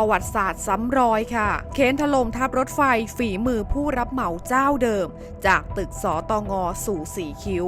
ประวัติศาสตร์ซ้ำรอยค่ะเค้นถล่มทับรถไฟฝีมือผู้รับเหมาเจ้าเดิม จากตึกสอตองอสู่สีคิ้ว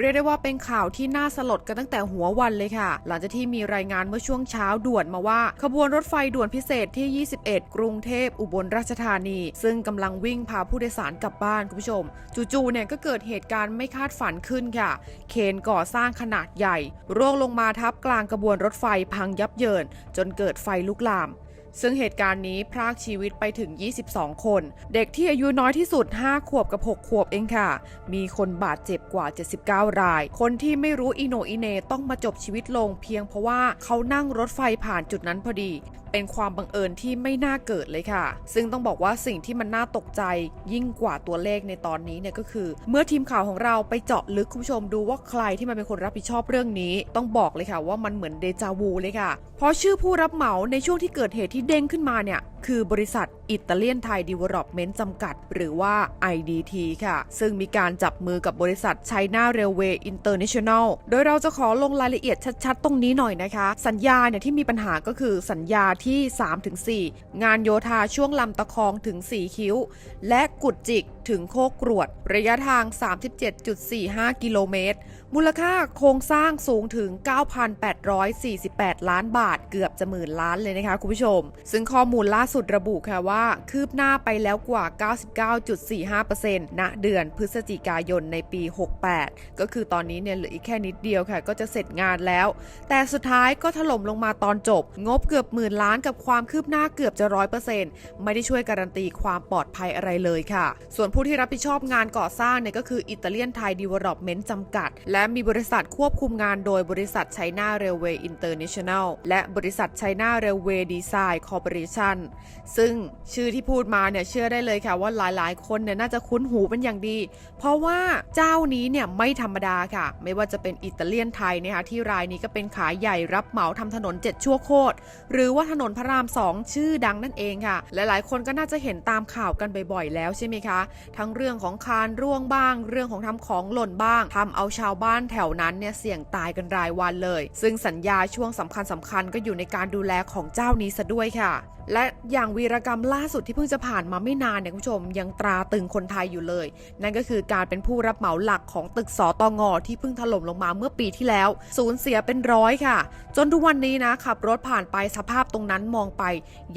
เรียกได้ว่าเป็นข่าวที่น่าสลดกันตั้งแต่หัววันเลยค่ะ หลังจากที่มีรายงานเมื่อช่วงเช้าด่วนมาว่า ขบวนรถไฟด่วนพิเศษที่ 21 กรุงเทพอุบลราชธานี ซึ่งกำลังวิ่งพาผู้โดยสารกลับบ้านคุณผู้ชม จู่ๆเนี่ยก็เกิดเหตุการณ์ไม่คาดฝันขึ้นค่ะ เคนก่อสร้างขนาดใหญ่ ร่วงลงมาทับกลางกระบวนรถไฟพังยับเยิน จนเกิดไฟลุกลาม ซึ่งเหตุการณ์นี้พรากชีวิตไปถึง 22 คน เด็กที่อายุน้อยที่สุด 5 ขวบกับ 6 ขวบเองค่ะ มีคนบาดเจ็บกว่า 79 ราย คนที่ไม่รู้อีโนอีเนต้องมาจบชีวิตลงเพียงเพราะว่าเขานั่งรถไฟผ่านจุดนั้นพอดี เป็นความบังเอิญที่ไม่น่าเกิดเลยค่ะ ซึ่งต้องบอกว่าสิ่งที่มันน่าตกใจยิ่งกว่าตัวเลขในตอนนี้เนี่ยก็คือ เมื่อทีมข่าวของเราไปเจาะลึกคุณผู้ชมดูว่าใครที่มันเป็นคนรับผิดชอบเรื่องนี้ ต้องบอกเลยค่ะว่ามันเหมือนเดจาวูเลยค่ะ เพราะชื่อผู้รับเหมาในช่วงที่เกิดเหตุที่เด้งขึ้นมาเนี่ย คือบริษัทอิตาเลียนไทยดีเวล็อปเมนต์จำกัด หรือว่า IDT ค่ะ ซึ่งมีการจับมือกับบริษัท China Railway International โดยเราจะขอลงรายละเอียดชัดๆ ตรงนี้หน่อยนะคะ สัญญาเนี่ยที่มีปัญหาก็คือสัญญาที่ 3-4 งานโยธาช่วงลำตะคองถึง 4 คิ้ว และกุดจิกถึงโคกกรวด ระยะทาง 37.45 กิโลเมตร มูลค่าโครงสร้างสูงถึง 9,848 ล้านบาทเกือบจะหมื่นล้านเลยนะคะคุณผู้ชม ซึ่งข้อมูลล่าสุดระบุค่ะว่า คืบหน้าไปแล้วกว่า 99.45%ณเดือนพฤศจิกายนในปี 68 ก็คือตอนนี้เนี่ยเหลืออีกแค่นิดเดียวค่ะ ก็จะเสร็จงานแล้ว แต่สุดท้ายก็ถล่มลงมาตอนจบ งบเกือบหมื่นล้านกับความคืบหน้าเกือบจะร้อยเปอร์เซ็นต์ไม่ได้ช่วยการันตีความปลอดภัยอะไรเลยค่ะ ส่วนผู้ที่รับผิดชอบงานก่อสร้างเนี่ยก็คืออิตาเลียนไทยดีเวล็อปเมนต์จำกัดและมีบริษัทควบคุมงานโดยบริษัท China Railway International แนลและบริษัท China Railway Design Corporation ซึ่งชื่อที่พูดมาเนี่ยเชื่อได้เลยค่ะว่าหลายๆ คนเนี่ยน่าจะคุ้นหูเป็นอย่างดี เพราะว่าเจ้านี้เนี่ยไม่ธรรมดาค่ะ ไม่ว่าจะเป็นอิตาเลียนไทยนะคะที่รายนี้ก็เป็นขายใหญ่รับเหมาทำถนน 7 ชั่วโคตรหรือว่าถนนพระราม 2 ชื่อดังนั่นเองค่ะ หลายๆ คนก็น่าจะเห็นตามข่าวกันบ่อยๆแล้วใช่ไหมคะ ทั้งเรื่องของคานร่วงบ้าง เรื่องของทำของหล่นบ้างทำเอาชาวบ้านานแถวนั้นเนี่ยเสี่ยงตายกันรายวันเลย ซึ่งสัญญาช่วงสำคัญสำคัญก็อยู่ในการดูแลของเจ้านี้ซะด้วยค่ะ และอย่างวีรกรรมล่าสุดที่เพิ่งจะผ่านมาไม่นานเนี่ยคุณผู้ชมยังตราตึงคนไทยอยู่เลย นั่นก็คือการเป็นผู้รับเหมาหลักของตึกสอตองอที่เพิ่งถล่มลงมาเมื่อปีที่แล้ว สูญเสียเป็นร้อยค่ะ จนทุกวันนี้นะขับรถผ่านไปสภาพตรงนั้นมองไป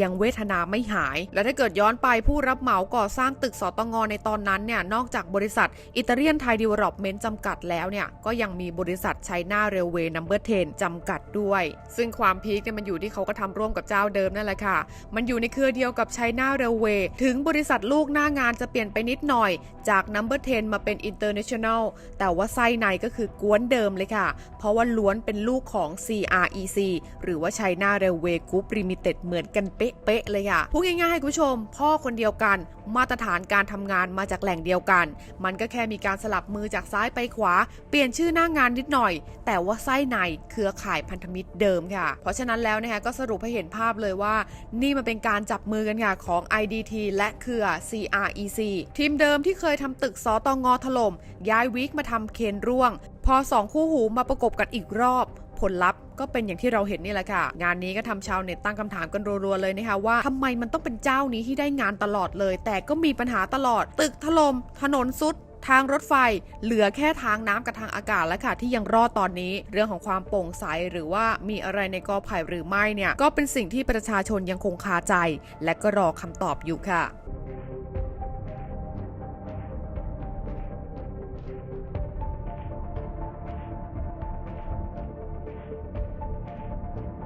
ยังเวทนาไม่หาย และถ้าเกิดย้อนไปผู้รับเหมาก่อสร้างตึกสอตงในตอนนั้นเนี่ยนอกจากบริษัทอิตาเลียนไทยดีเวล็อปเมนต์จำกัดแล้วเนี่ยก็ยังมีบริษัทไชน่าเรลเวย์นัมเบอร์10จำกัดด้วย ซึ่งความพีคเนี่ยมันอยู่ที่เขาก็ทำร่วมกับเจ้าเดิมนั่นแหละค่ะ มันอยู่ในเครือเดียวกับไชน่าเรลเวย์ถึงบริษัทลูกหน้างานจะเปลี่ยนไปนิดหน่อย จากนัมเบอร์10มาเป็น International แนลแต่ว่าไส้ในก็คือกวนเดิมเลยค่ะ เพราะว่าล้วนเป็นลูกของ CREC หรือว่า China Railway Group Limited เหมือนกันเป๊ะๆเลยค่ะพูดง่ายๆคุณผู้ชม พ่อคนเดียวกัน มาตรฐานการทำงานมาจากแหล่งเดียวกัน มันก็แค่มีการสลับมือจากซ้ายไปขวาเปลี่ยนชื่อหน้างานนิดหน่อย แต่ว่าไส้ในเครือข่ายพันธมิตรเดิมค่ะ เพราะฉะนั้นแล้วนะคะก็สรุปให้เห็นภาพเลยว่า นี่มันเป็นการจับมือกันค่ะของ IDT และเครือ CREC ทีมเดิมที่เคยทำตึกสตองถล่มย้ายวิกมาทำเคนร่วง พอสองคู่หูมาประกบกันอีกรอบผลลัพธ์ก็เป็นอย่างที่เราเห็นนี่แหละค่ะ งานนี้ก็ทำชาวเน็ตตั้งคำถามกันรัวๆเลยนะคะว่าทำไมมันต้องเป็นเจ้านี้ที่ได้งานตลอดเลย แต่ก็มีปัญหาตลอด ตึกถล่มถนนซุด ทางรถไฟเหลือแค่ทางน้ำกับทางอากาศแล้วค่ะ ที่ยังรอดตอนนี้ เรื่องของความโปร่งใสหรือว่ามีอะไรในกอไผ่หรือไม่เนี่ย ก็เป็นสิ่งที่ประชาชนยังคงคาใจ และก็รอคำตอบอยู่ค่ะ